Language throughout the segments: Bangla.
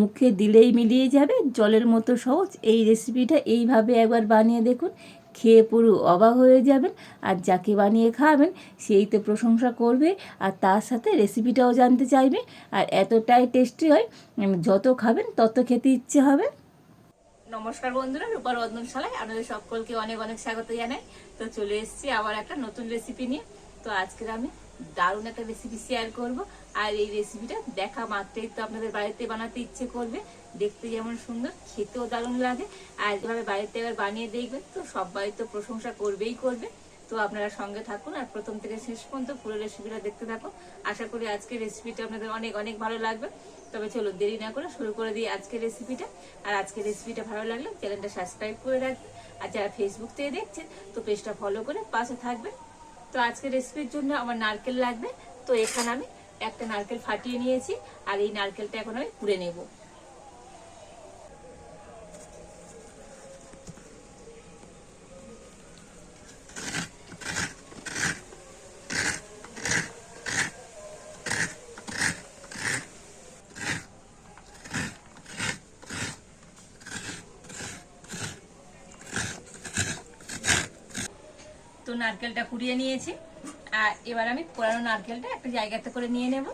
মুখে দিলেই মিলিয়ে যাবে। জলের মতো সহজ এই রেসিপিটা এইভাবে একবার বানিয়ে দেখুন। খেয়ে পুরো অবাক হয়ে যাবেন আর যাকে বানিয়ে খাওয়াবেন সেই তো প্রশংসা করবে আর তার সাথে রেসিপিটাও জানতে চাইবে। আর এতটাই টেস্টি হয় যত খাবেন তত খেতে ইচ্ছে হবে। নমস্কার বন্ধুরা, রূপার রন্ধনশালায় আপনাদের সকলকে অনেক অনেক স্বাগত জানাই। তো চলে এসেছি আবার একটা নতুন রেসিপি নিয়ে। তো আজকের আমি দারুণ একটা রেসিপি শেয়ার করব। আর এই রেসিপিটা দেখা মাত্রই তো আপনাদের বাড়িতে বানাতে ইচ্ছে করবে। দেখতে যেমন সুন্দর, খেতেও দারুণ লাগে। আর এভাবে বাড়িতে এবার বানিয়ে দেখবেন, তো সবাই তো প্রশংসা করবেই করবে। তো আপনারা সঙ্গে থাকুন আর প্রথম থেকে শেষ পর্যন্ত পুরো রেসিপিটা দেখতে থাকুন। আশা করি আজকের রেসিপিটা আপনাদের অনেক অনেক ভালো লাগবে। তবে চলো দেরি না করে শুরু করে দিই আজকের রেসিপিটা আর আজকের রেসিপিটা ভালো লাগলে চ্যানেলটা সাবস্ক্রাইব করে রাখবেন। আর যারা ফেসবুক থেকে দেখছেন, তো পেজটা ফলো করে পাশে থাকবেন। তো আজকে রেসিপির জন্য আমার নারকেল লাগবে। তো এখানে আমি একটা নারকেল ফাটিয়ে নিয়েছি, আর এই নারকেলটা এখন আমি পুড়ে নেব। নারকেলটা কুড়িয়ে নিয়েছি। আর এবার আমি কোরানো নারকেলটা একটা জায়গাতে করে নিয়ে নেব।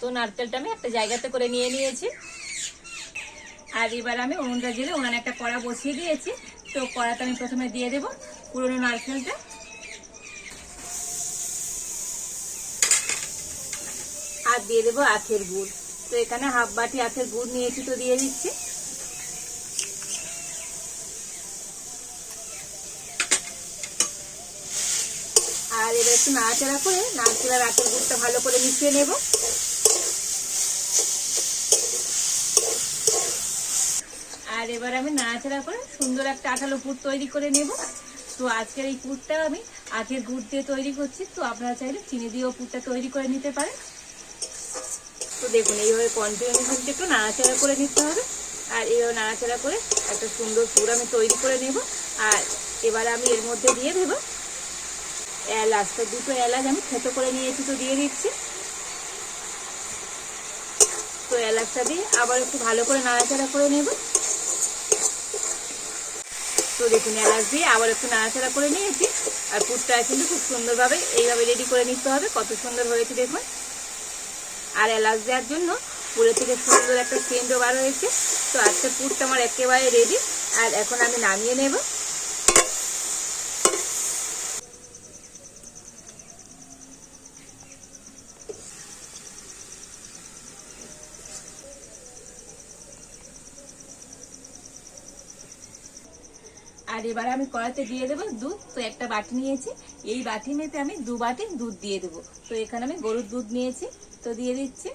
তো নারকেলটা আমি একটা জায়গাতে করে নিয়ে নিয়েছি। আর এবার আমি উনুনটা জেলে উনানে একটা কড়া বসিয়ে দিয়েছি। তো কড়াটা আমি প্রথমে দিয়ে দেব পুরোনো নারকেলটা। আর দিয়ে দেবো আখের গুড়। তো এখানে হাফ বাটি আখের গুড় নিয়েছি তো দিয়ে দিচ্ছি। আর এবার একটু নাড়াচাড়া করে নারকেল আর আখের গুড়টা ভালো করে মিশিয়ে নেব। আর এবার আমি নাড়াচাড়া করে সুন্দর একটা আঠালো পুর তৈরি করে নেব। তো আজকের এই পুরটা আমি আখের গুড় দিয়ে তৈরি করছি। তো আপনারা চাইলে চিনি দিয়েও পুরটা তৈরি করে নিতে পারেন। তো দেখুন, এইভাবে কন্টিনিউ একটু নাড়াচাড়া করে নিতে হবে। আর এইভাবে নাড়াচাড়া করে একটা সুন্দর পুর আমি তৈরি করে নেব। আর এবার আমি এর মধ্যে দিয়ে দেব এলাচ। তো দুটো এলাচ আমি থেতো করে নিয়েছি, তো দিয়ে দিচ্ছি। তো এলাচটা দিয়ে আবার একটু ভালো করে নাড়াচাড়া করে নেব। তো দেখুন, এলাচ দিয়ে আবার একটু নাড়াচাড়া করে নিয়েছি। আর পুরটা কিন্তু খুব সুন্দরভাবে এইভাবে রেডি করে নিতে হবে। কত সুন্দর হয়েছে দেখুন। আর এলাচ দেওয়ার জন্য পুরে থেকে সুন্দর একটা সেন্টও বার হয়েছে। তো আজকে পুরটা আমার একেবারে রেডি আর এখন আমি নামিয়ে নেব। এবার আমি কড়াতে দিয়ে দেবো দুধ। তো একটা বাটি নিয়েছি। এই বাটি মেতে আমি দু বাটি দুধ দিয়ে দেবো। তো এখানে আমি গরুর দুধ নিয়েছি। তো দিয়ে দিচ্ছি।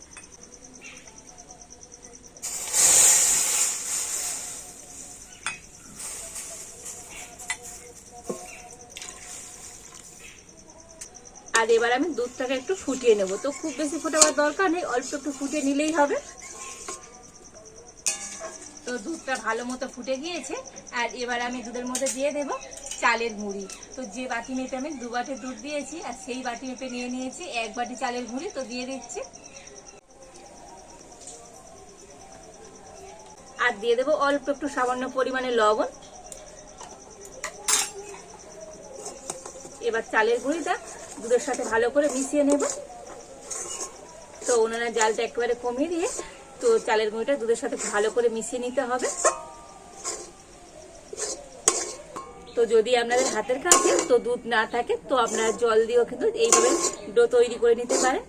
আর এবার আমি দুধটাকে একটু ফুটিয়ে নেব। তো খুব বেশি ফোটাবার দরকার নেই, অল্প একটু ফুটিয়ে নিলেই হবে। তো দুধটা ভালো মতো ফুটে গিয়েছে, আর এবার আমি দুধের মধ্যে দিয়ে দেব চালের গুঁড়ি। তো যে বাটি মেপে আমি দু বাটি দুধ দিয়েছি, আর সেই বাটি মেপে নিয়ে নিয়েছি এক বাটি চালের গুঁড়ি, তো দিয়ে দিচ্ছি। আর দিয়ে দেবো অল্প একটু সামান্য পরিমাণে লবণ। এবার চালের গুঁড়িটা দুধের সাথে ভালো করে মিশিয়ে নেব। তো ওনারা জালটা একেবারে কমিয়ে দিয়ে তো চালের গুঁড়িটা দুধের সাথে ভালো করে মিশিয়ে নিতে হবে। তো যদি আপনাদের হাতের কাছে তো দুধ না থাকে, তো আপনারা জল দিয়েও কিন্তু এইভাবে ডো তৈরি করে নিতে পারেন।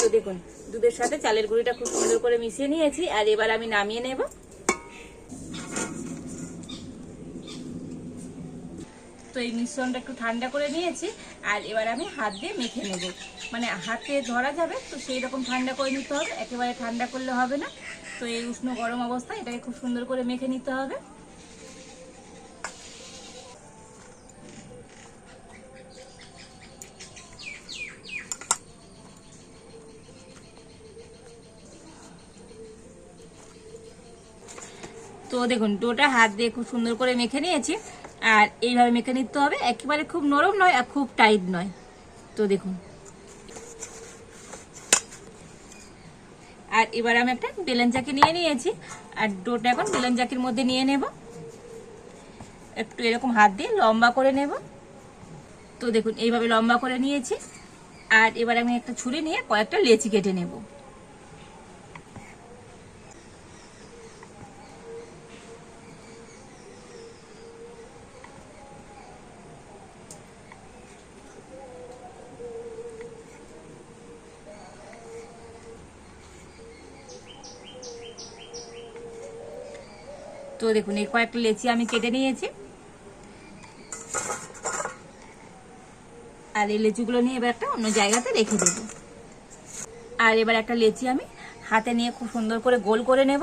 তো দেখুন, দুধের সাথে চালের গুঁড়িটা খুব সুন্দর করে মিশিয়ে নিয়েছি, আর এবার আমি নামিয়ে নেব। তো এই মিশ্রণটা একটু ঠান্ডা করে নিয়েছি আর এবার আমি হাত দিয়ে মেখে নেব। মানে হাতে ধরা যাবে, তো সেই রকম ঠান্ডা করে নিতে হবে। একেবারে ঠান্ডা করলে হবে না। তো এই উষ্ণ গরম অবস্থায় এটাকে খুব সুন্দর করে মেখে নিতে হবে। তো দেখুন, ডোটা হাত দিয়ে খুব সুন্দর করে মেখে নিয়েছি। আর এইভাবে মেখে নিতে হবে। একেবারে খুব নরম নয় আর খুব টাইট নয়। তো দেখুন। আর এবার আমি একটা বেলেন চাকি নিয়ে নিয়েছি। আর ডোটা এখন বেলেন চাকির মধ্যে নিয়ে নেব। একটু এরকম হাত দিয়ে লম্বা করে নেব। তো দেখুন, এইভাবে লম্বা করে নিয়েছি। আর এবার আমি একটা ছুরি নিয়ে কয়েকটা লেচি কেটে নেব। তো দেখুন, এই কয়েকটা লেচি আমি কেটে নিয়েছি। আর এই লেচুগুলো নিয়ে এবার একটা অন্য জায়গাতে রেখে দেবো। আর এবার একটা লেচি আমি হাতে নিয়ে খুব সুন্দর করে গোল করে নেব।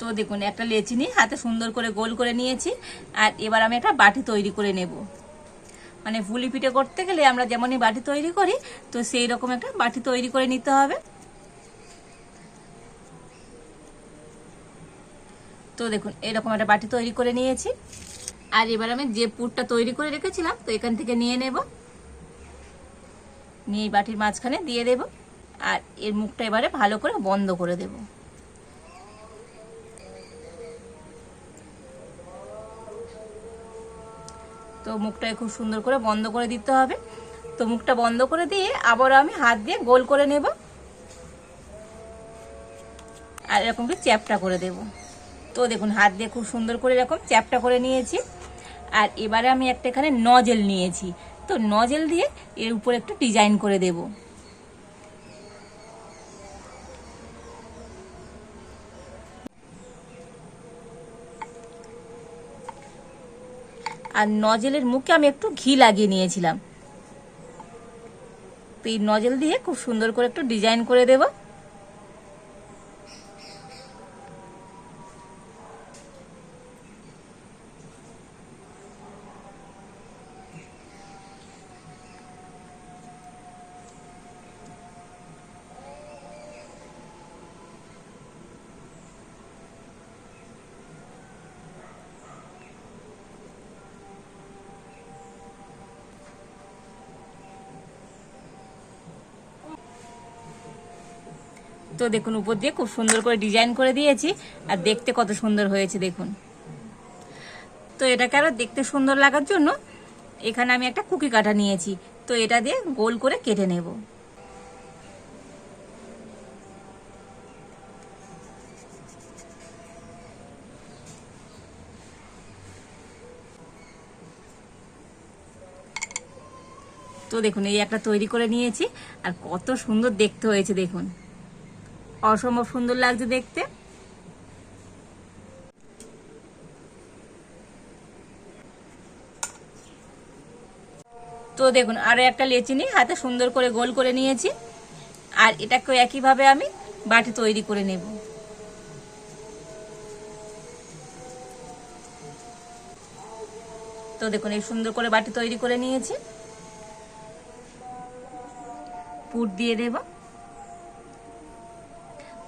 তো দেখুন, একটা লেচি নিয়ে হাতে সুন্দর করে গোল করে নিয়েছি। আর এবার আমি একটা বাটি তৈরি করে নেব। মানে ফুলি পিঠে করতে গেলে আমরা যেমনই বাটি তৈরি করি, তো সেই রকম একটা বাটি তৈরি করে নিতে হবে। তো দেখুন, এরকম একটা বাটি তৈরি করে নিয়েছি। আর এবার আমি যে পুরটা তৈরি করে রেখেছিলাম, তো এখান থেকে নিয়ে নেব। নিয়ে বাটির মাঝখানে দিয়ে দেব। আর এর মুখটা এবারে ভালো করে বন্ধ করে দেব। তো মুখটাকে খুব সুন্দর করে বন্ধ করে দিতে হবে। তো মুখটা বন্ধ করে দিয়ে আবার আমি হাত দিয়ে গোল করে নেব। আর এরকম চ্যাপটা করে দেবো। তো দেখুন, হাত দিয়ে খুব সুন্দর করে এরকম চ্যাপটা করে নিয়েছি। আর এবারে আমি একটা এখানে নজেল নিয়েছি। তো নজেল দিয়ে এর উপর একটু ডিজাইন করে দেব। আর নজেলের মুখে আমি একটু ঘি লাগিয়ে নিয়েছিলাম। তো এই নজেল দিয়ে খুব সুন্দর করে একটু ডিজাইন করে দেবো। তো দেখুন, উপর দিয়ে খুব সুন্দর করে ডিজাইন করে দিয়েছি। আর দেখতে কত সুন্দর হয়েছে, দেখুন। তো এটাকে আরও দেখতে সুন্দর লাগার জন্য এখানে আমি একটা কুকি কাটা নিয়েছি। তো এটা দিয়ে গোল করে কেটে নেব। তো দেখুন, এই একটা তৈরি করে নিয়েছি। আর কত সুন্দর দেখতে হয়েছে, দেখুন। অসম্ভব সুন্দর লাগছে দেখতে। তো দেখুন, আরও একটা লেচি নিয়ে হাতে সুন্দর করে গোল করে নিয়েছি। আর এটাকে একইভাবে আমি বাটি তৈরি করে নেব। তো দেখুন, এই সুন্দর করে বাটি তৈরি করে নিয়েছি। পুর দিয়ে দেবো।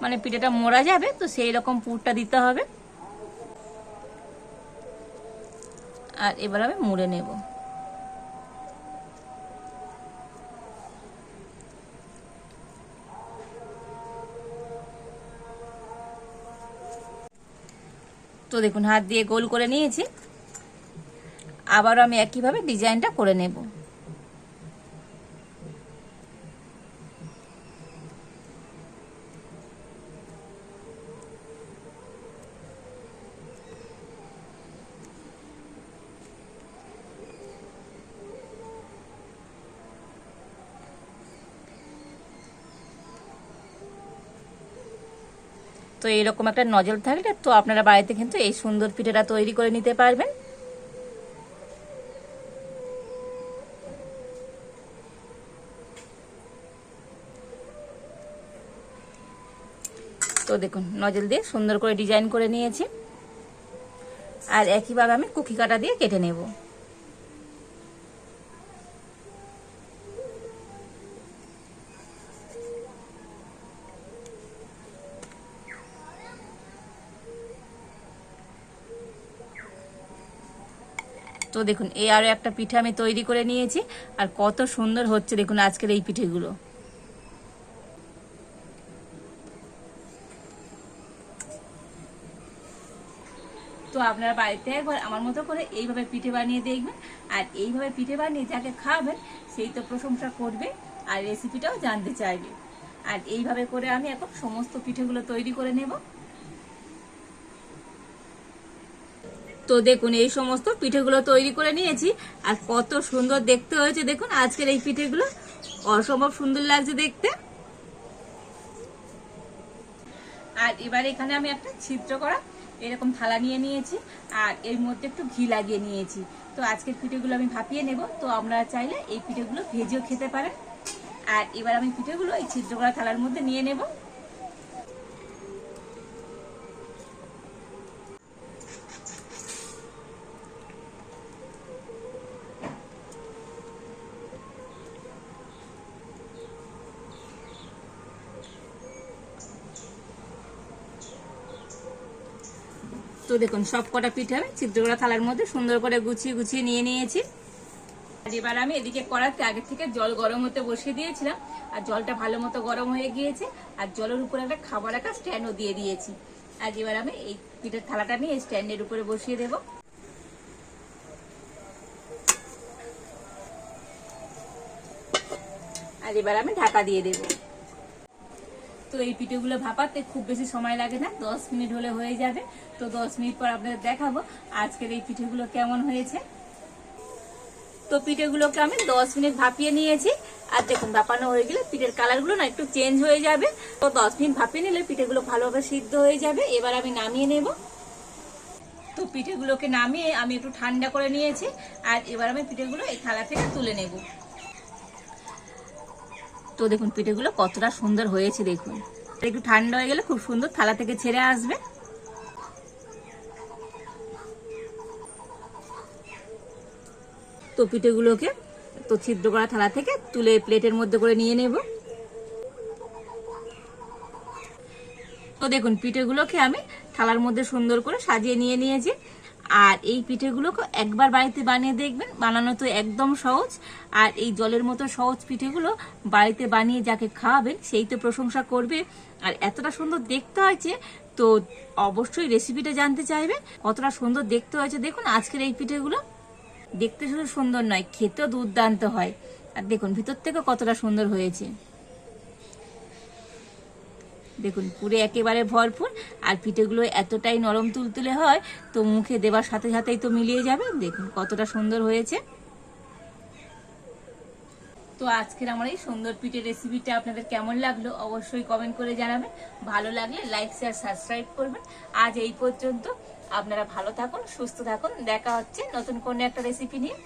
মানে পিঠেটা মোড়া যাবে, তো সেই রকম পুরটা দিতে হবে। আর এবার আমি মুড়ে নেব। তো দেখুন, হাত দিয়ে গোল করে নিয়েছি। আবারও আমি একইভাবে ডিজাইনটা করে নেব। তো এইরকম একটা নজল থাকলে তো আপনারা বাড়িতে কিন্তু এই সুন্দর পিঠেটা তৈরি করে নিতে পারবেন। তো দেখুন নজল দিয়ে সুন্দর করে ডিজাইন করে নিয়েছি। আর একইভাবে আমি কুকি কাটা দিয়ে কেটে নেব। তো দেখুন, এই আরও একটা পিঠে আমি তৈরি করে নিয়েছি, আর কত সুন্দর হচ্ছে দেখুন আজকের এই পিঠেগুলো। তো আপনারা বাড়িতে একবার আমার মতো করে এইভাবে পিঠে বানিয়ে দেখবেন, আর এইভাবে পিঠে বানিয়ে যাকে খাওয়াবেন সেই তো প্রশংসা করবে আর রেসিপিটাও জানতে চাইবে। আর এইভাবে করে আমি এখন সমস্ত পিঠেগুলো তৈরি করে নেব। তো দেখুন, এই সমস্ত পিঠেগুলো তৈরি করে নিয়েছি। আর কত সুন্দর দেখতে হয়েছে, দেখুন, আজকের এই পিঠেগুলো। অসম্ভব সুন্দর লাগছে দেখতে। আর এবার এখানে আমি একটা ছিদ্র করা এরকম থালা নিয়ে নিয়েছি, আর এর মধ্যে একটু ঘি লাগিয়ে নিয়েছি। তো আজকের পিঠেগুলো আমি ভাপিয়ে নেব। তো আপনারা চাইলে এই পিঠেগুলো ভেজেও খেতে পারেন। আর এবার আমি পিঠেগুলো এই ছিদ্র করা থালার মধ্যে নিয়ে নেব। দেখুন, সব কটা পিঠে আমি ছিদ্র করা থালার মধ্যে সুন্দর করে গুছিয়ে গুছিয়ে নিয়ে নিয়েছি। এবার আমি এদিকে কড়াতে আগে থেকে জল গরম হতে বসিয়ে দিয়েছিলাম। আর জলটা ভালো মতো গরম হয়ে গিয়েছে। আর জলের উপরে একটা খাবার রাখা স্ট্যান্ডও দিয়ে দিয়েছি। আর এবার আমি এই পিঠের থালাটা নিয়ে স্ট্যান্ডের উপরে বসিয়ে দেব। আর এবার আমি ঢাকা দিয়ে দেবো। তো এই পিঠেগুলো ভাপাতে খুব বেশি সময় লাগে না, দশ মিনিট হলে হয়ে যাবে। তো দশ মিনিট পর আপনাদের দেখাবো আজকের এই পিঠেগুলো কেমন হয়েছে। তো পিঠেগুলোকে আমি দশ মিনিট ভাপিয়ে নিয়েছি। আর দেখুন, ভাপানো হয়ে গেলে পিঠের কালারগুলো না একটু চেঞ্জ হয়ে যাবে। তো দশ মিনিট ভাপিয়ে নিলে পিঠেগুলো ভালোভাবে সিদ্ধ হয়ে যাবে। এবার আমি নামিয়ে নেব। তো পিঠেগুলোকে নামিয়ে আমি একটু ঠান্ডা করে নিয়েছি। আর এবার আমি পিঠেগুলো এই থালা থেকে তুলে নেব। তো দেখুন, পিঠেগুলো কতটা সুন্দর হয়েছে দেখুন। একটু ঠান্ডা হয়ে গেলে খুব সুন্দর থালা থেকে ছেড়ে আসবে। তো পিঠেগুলোকে তো ছিদ্র করা থালা থেকে তুলে প্লেটের মধ্যে করে নিয়ে নেব। তো দেখুন, পিঠেগুলোকে আমি থালার মধ্যে সুন্দর করে সাজিয়ে নিয়ে নিয়েছি। আর এই পিঠেগুলোকে একবার বাড়িতে বানিয়ে দেখবেন। বানানো তো একদম সহজ। আর এই জলের মতো সহজ পিঠেগুলো বাড়িতে বানিয়ে যাকে খাওয়াবেন, সেই তো প্রশংসা করবে। আর এতটা সুন্দর দেখতে হয়েছে, তো অবশ্যই রেসিপিটা জানতে চাইবে। কতটা সুন্দর দেখতে হয়েছে দেখুন, আজকের এই পিঠেগুলো। দেখতে শুধু সুন্দর নয়, খেতেও দুর্দান্ত হয়। আর দেখুন, ভিতর থেকে কতটা সুন্দর হয়েছে। দেখুন, পুরে একেবারে ভরপুর, আর পিঠেগুলো এতটাই নরম তুলতুলে হয়, তো মুখে দেবার সাথে সাথেই তো মিলিয়ে যাবে। দেখুন, কতটা সুন্দর হয়েছে। তো আজকের আমার এই সুন্দর পিঠের রেসিপিটা আপনাদের কেমন লাগল, অবশ্যই কমেন্ট করে জানাবেন। ভালো লাগলে লাইক শেয়ার সাবস্ক্রাইব করবেন। আজ এই পর্যন্ত আপনারা ভালো থাকুন, সুস্থ থাকুন। দেখা হচ্ছে নতুন কোনো একটা রেসিপি নিয়ে।